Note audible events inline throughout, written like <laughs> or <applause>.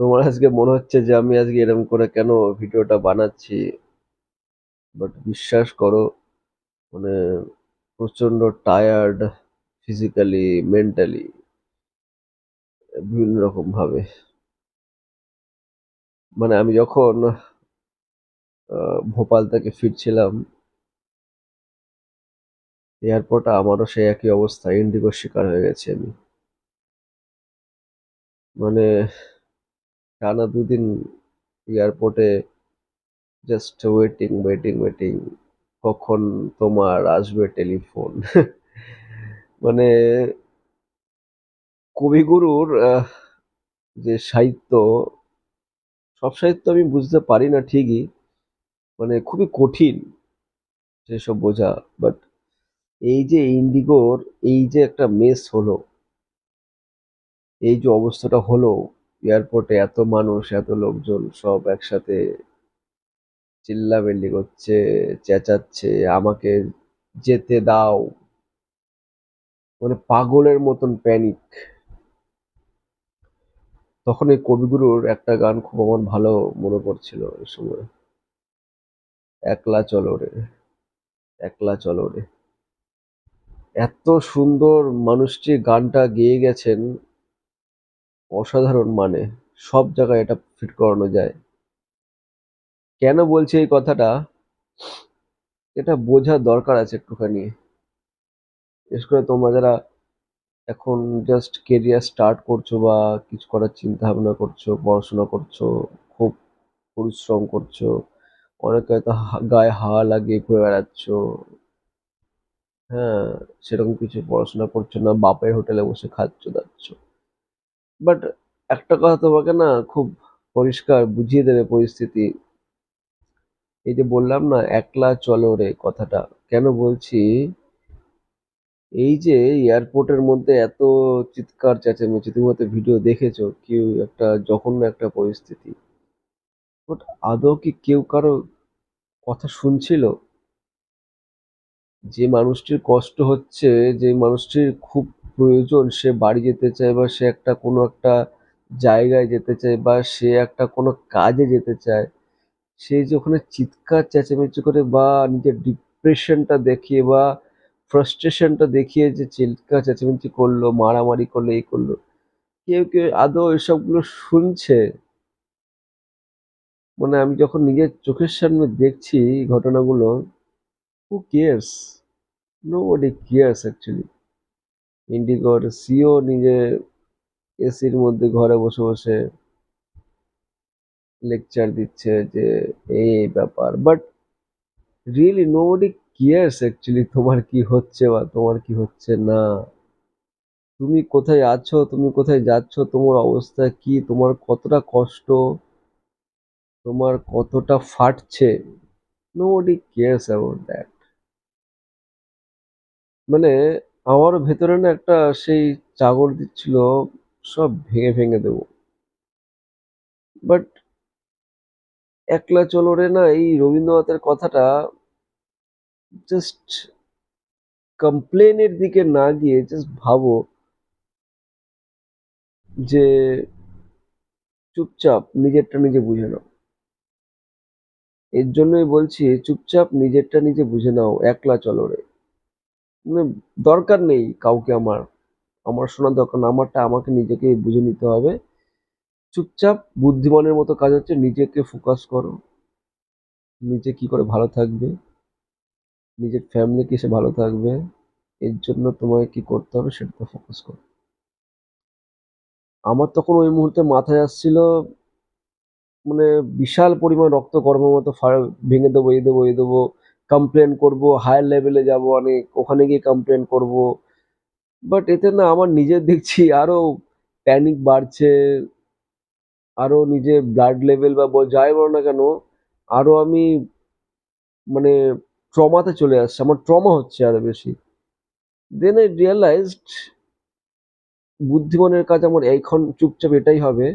তোমার আজকে মনে হচ্ছে যে আমি আজকে এরকম করে কেন ভিডিওটা বানাচ্ছি? বাট বিশ্বাস করো মানে প্রচণ্ড টায়ার্ড ফিজিক্যালি মেন্টালি বিভিন্ন রকম ভাবে মানে আমি যখন ভোপাল থেকে ফিরছিলাম, এয়ারপোর্টে আমারও সেই একই অবস্থা, ইন্ডিগোর শিকার হয়ে গেছি আমি। মানে টানা দুদিন এয়ারপোর্টে জাস্ট ওয়েটিং ওয়েটিং ওয়েটিং কখন তোমার আসবে টেলিফোন <laughs> মানে কবিগুরুর যে সাহিত্য, সব সাহিত্য আমি বুঝতে পারি না ঠিকই মানে খুবই কঠিন সেসব বোঝা। বাট এই যে ইন্ডিগোর, এই যে একটা মেস হলো, এই যে অবস্থাটা হলো এয়ারপোর্টে এত মানুষ, এত লোকজন সব একসাথে চিল্লামিল্লি করছে, চেঁচাচ্ছে, আমাকে যেতে দাও। মানে পাগলের মতন প্যানিক তখন এই কবিগুরুর একটা গান খুব আমার ভালো মনে পড়ছিল ওই সময়। একলা চলো রে, একলা চলো রে। এত সুন্দর মানুষটি গানটা গেয়ে গেছেন অসাধারণ মানে সব জায়গায় এটা ফিট করানো যায়। কেন বলছি এই কথাটা? এটা বোঝার দরকার আছে একটুখানি। বিশেষ করে তোমরা যারা এখন জাস্ট কেরিয়ার স্টার্ট করছ বা কিছু করার চিন্তা ভাবনা করছ, পড়াশোনা করছ, খুব পরিশ্রম করছ, অনেকে হয়তো গায়ে হাওয়া লাগিয়ে ঘুরে বেড়াচ্ছো হ্যাঁ সেরকম কিছু পড়াশোনা করছ না, বাপের হোটেলে বসে খাচ্ছো, দাচ্ছ। বাট একটা কথা তোমাকে না খুব পরিষ্কার বুঝিয়ে দেবে পরিস্থিতি। এই যে বললাম না, একলা চলো রে কথাটা। কেন বলছি? এই যে এয়ারপোর্টের মধ্যে এত চিৎকার, চেঁচামেচি, তুমি হয়তো ভিডিও দেখেছ, কেউ একটা জঘন্য একটা পরিস্থিতি। বাট আদৌ কি কেউ কারও কথা শুনছিল? যে মানুষটির কষ্ট হচ্ছে, যে মানুষটির খুব প্রয়োজন, সে বাড়ি যেতে চায় বা সে একটা কোনো একটা জায়গায় যেতে চায় বা সে একটা কোনো কাজে যেতে চায়, সে যে ওখানে চিৎকার, চেঁচামেচি করে বা নিজের ডিপ্রেশনটা দেখিয়ে বা ফ্রাস্ট্রেশনটা দেখিয়ে যে চিৎকার, চেঁচামেচি করল, মারামারি করল, এই করল, কেউ কেউ আদৌ এসবগুলো শুনছে? মানে আমি যখন নিজের চোখের সামনে দেখছি ঘটনাগুলো who cares nobody cares actually ইন্ডিগোর CEO নিজে এসির মধ্যে ঘরে বসে বসে লেকচার দিচ্ছে যে এই ব্যাপার। But really nobody cares actually তোমার কি হচ্ছে বা তোমার কি হচ্ছে না। তুমি কোথায় আছো, তুমি কোথায় যাচ্ছ, তোমার অবস্থা কি, তোমার কতটা কষ্ট, তোমার কতটা ফাটছে nobody cares about that মানে আমার ভেতরে না একটা সেই চাগর দিচ্ছিল, সব ভেঙে ভেঙে দেবো। বাট একলা চলো রে না এই রবীন্দ্রনাথের কথাটা জাস্ট কমপ্লেনের দিকে না গিয়ে জাস্ট ভাবো যে চুপচাপ নিজেরটা নিজে বুঝে নাও। এর জন্যই বলছি, চুপচাপ নিজেরটা নিজে বুঝে নাও, একলা চলো রে দরকার নেই কাউকে আমার। আমার শোনার দরকার না, আমারটা আমাকে নিজেকে বুঝে নিতে হবে। চুপচাপ বুদ্ধিমানের মতো কাজ হচ্ছে নিজেকে ফোকাস করো। নিজে কি করে ভালো থাকবে? নিজের ফ্যামিলি কিসে ভালো থাকবে? এর জন্য তোমাকে কি করতে হবে সেটাতে ফোকাস করো। আমার তখন ওই মুহূর্তে মাথায় আসছিল মানে বিশাল পরিমাণ রক্ত কর্মের মতো ভেঙে দেবো এই দেবো এই দেবো কমপ্লেন করব হায়ার লেভেলে যাব অনেক, ওখানে গিয়ে কমপ্লেন করব। বাট এতে না আমার নিজের দেখছি আরও প্যানিক বাড়ছে আরও নিজে ব্লাড লেভেল বা যাই বলো না কেন আরও আমি মানে ট্রমাতে চলে আসছে, আমার ট্রমা হচ্ছে আরও বেশি। দেন আই রিয়েলাইজড বুদ্ধিমানের কাজ আমার এখন চুপচাপ এটাই হবে।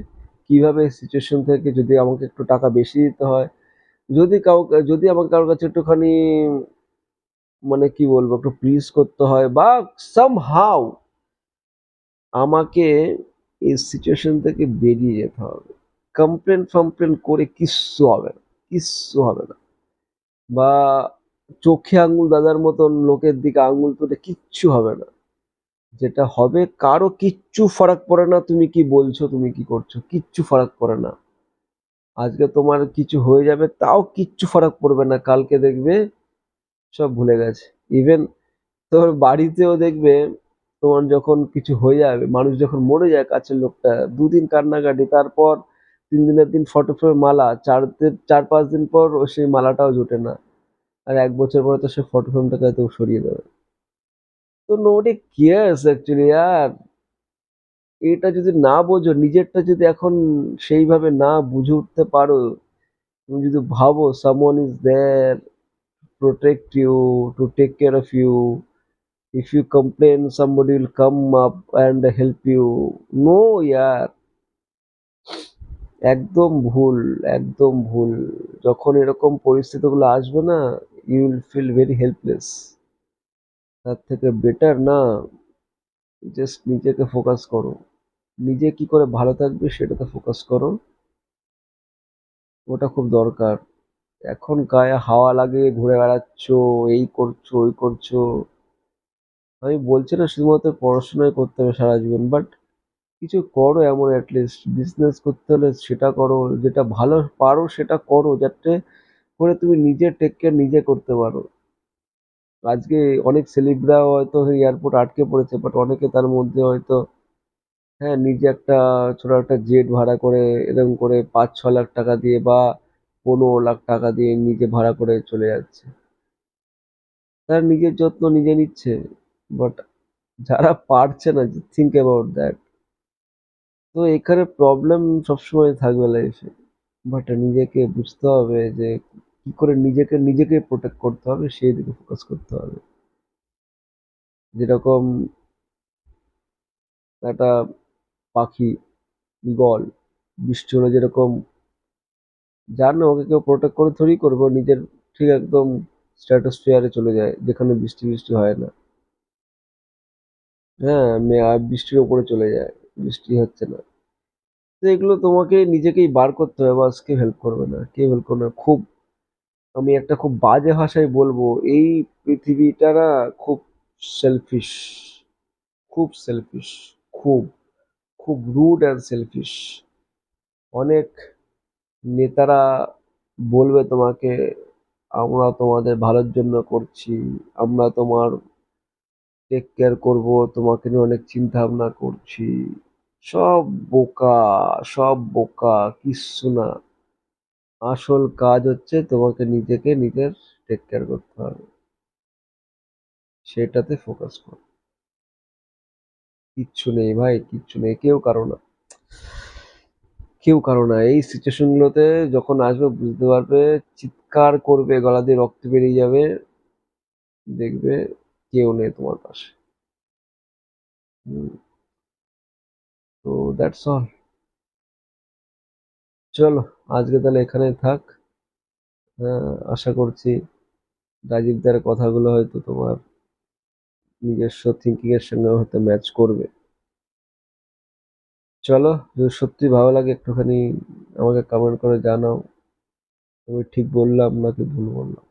কীভাবে সিচুয়েশন থেকে যদি আমাকে একটু টাকা বেশি দিতে হয় যদি কাউকে যদি আমাকে কারোর কাছে একটুখানি মানে কি বলব, একটু প্লিজ করতে হয় বা সাম হাউ আমাকে এই সিচুয়েশন থেকে বেরিয়ে যেতে হবে। কমপ্লেন ফমপ্লেন করে কিচ্ছু হবে না, কিচ্ছু হবে না। বা চোখে আঙুল দাদার মতন লোকের দিকে আঙুল তুলে কিচ্ছু হবে না। যেটা হবে, কারও কিচ্ছু ফারাক পড়ে না, তুমি কি বলছো, তুমি কি করছ, কিচ্ছু ফারাক পড়ে না। আজকে তোমার কিছু হয়ে যাবে, তাও কিচ্ছু ফারাক পড়বে না, কালকে দেখবে সব ভুলে গেছে। ইভেন তোর বাড়িতেও দেখবে তোমার যখন কিছু হয়ে যাবে, মানুষ যখন মরে যায় কাছের লোকটা, দুদিন কান্নাকাটি, তারপর তিন দিনের দিন ফটো ফ্রেমে মালা, চার চার পাঁচ দিন পর ও সেই মালাটাও জোটে না। আর এক বছর পরে তো সে ফটো ফ্রেমটাকে হয়তো সরিয়ে দেবে। তো নোবডি কেয়ার্স অ্যাকচুয়ালি আর এটা যদি না বোঝো, নিজেরটা যদি এখন সেইভাবে না বুঝে উঠতে পারো, তুমি যদি ভাবো someone is there protect you, to take care of you, if you complain, somebody will come up and help you. No यार একদম ভুল একদম ভুল। যখন এরকম পরিস্থিতিগুলো আসবে না you will feel very helpless তার থেকে বেটার না জাস্ট নিজেকে ফোকাস করো। নিজে কি করে ভালো থাকবে সেটাতে ফোকাস করো ওটা খুব দরকার। এখন গায়ে হাওয়া লাগিয়ে ঘুরে বেড়াচ্ছ, এই করছ, ওই করছ। আমি বলছি না শুধুমাত্র পড়াশোনাই করতে হবে সারা জীবন বাট কিছু করো এমন অ্যাটলিস্ট বিজনেস করতে হলে সেটা করো, যেটা ভালো পারো সেটা করো, যাতে করে তুমি নিজে টেক কেয়ার নিজে করতে পারো। আজকে অনেক সেলিব্রা হয়তো এয়ারপোর্ট আটকে পড়েছে বাট অনেকে তার মধ্যে হয়তো হ্যাঁ নিজে একটা ছোট একটা জেট ভাড়া করে এরকম করে পাঁচ, ছ লাখ টাকা দিয়ে বা পনেরো লাখ টাকা দিয়ে নিজে ভাড়া করে চলে যাচ্ছে। তারা নিজের যত্ন নিজে নিচ্ছে বাট যারা পারছে না থিঙ্ক অ্যাবাউট দ্যাট তো এখানে প্রবলেম সবসময় থাকবে লাইফে বাট নিজেকে বুঝতে হবে যে কি করে নিজেকে নিজেকে প্রোটেক্ট করতে হবে, সেই দিকে ফোকাস করতে হবে। যেরকম একটা পাখি, গল, বৃষ্টি হলে যেরকম যার না ওকে কেউ প্রোটেক্ট করে থোড়ি করব নিজের ঠিক একদম স্ট্র্যাটোস্ফিয়ারে চলে যায়, যেখানে বৃষ্টি বৃষ্টি হয় না। হ্যাঁ বৃষ্টির ওপরে চলে যায়, বৃষ্টি হচ্ছে না। তো এগুলো তোমাকে নিজেকেই বার করতে হবে, বাস কেউ হেল্প করবে না, কেউ হেল্প করবে না। খুব, আমি একটা খুব বাজে ভাষায় বলব, এই পৃথিবীটা না খুব সেলফিশ খুব সেলফিশ খুব। খুব রুড অ্যান্ড সেলফিশ অনেক নেতারা বলবে তোমাকে, আমরা তোমাদের ভালোর জন্য করছি, আমরা তোমার টেক কেয়ার করব, তোমাকে নিয়ে অনেক চিন্তা ভাবনা করছি। সব বোকা সব বোকা, কিচ্ছু না। আসল কাজ হচ্ছে তোমাকে নিজেকে নিজের টেক কেয়ার করতে হবে। সেটাতে ফোকাস করো। কিচ্ছু নেই ভাই কিচ্ছু নেই কেউ কারও না। কেউ কারও না। এই সিচুয়েশন গুলোতে যখন আসবে বুঝতে পারবে চিৎকার করবে গলা দিয়ে রক্ত বেরিয়ে যাবে। দেখবে কেউ নেই তোমার পাশে। তো দ্যাটস অল চলো আজকে তাহলে এখানেই থাক। হ্যাঁ, আশা করছি রাজীবদার কথাগুলো হয়তো তোমার নিজস্ব থিঙ্কিং এর সঙ্গে হয়তো ম্যাচ করবে। চলো, যদি সত্যি ভালো লাগে একটুখানি আমাকে কমেন্ট করে জানাও। আমি ঠিক বললাম নাকি ভুল বললাম?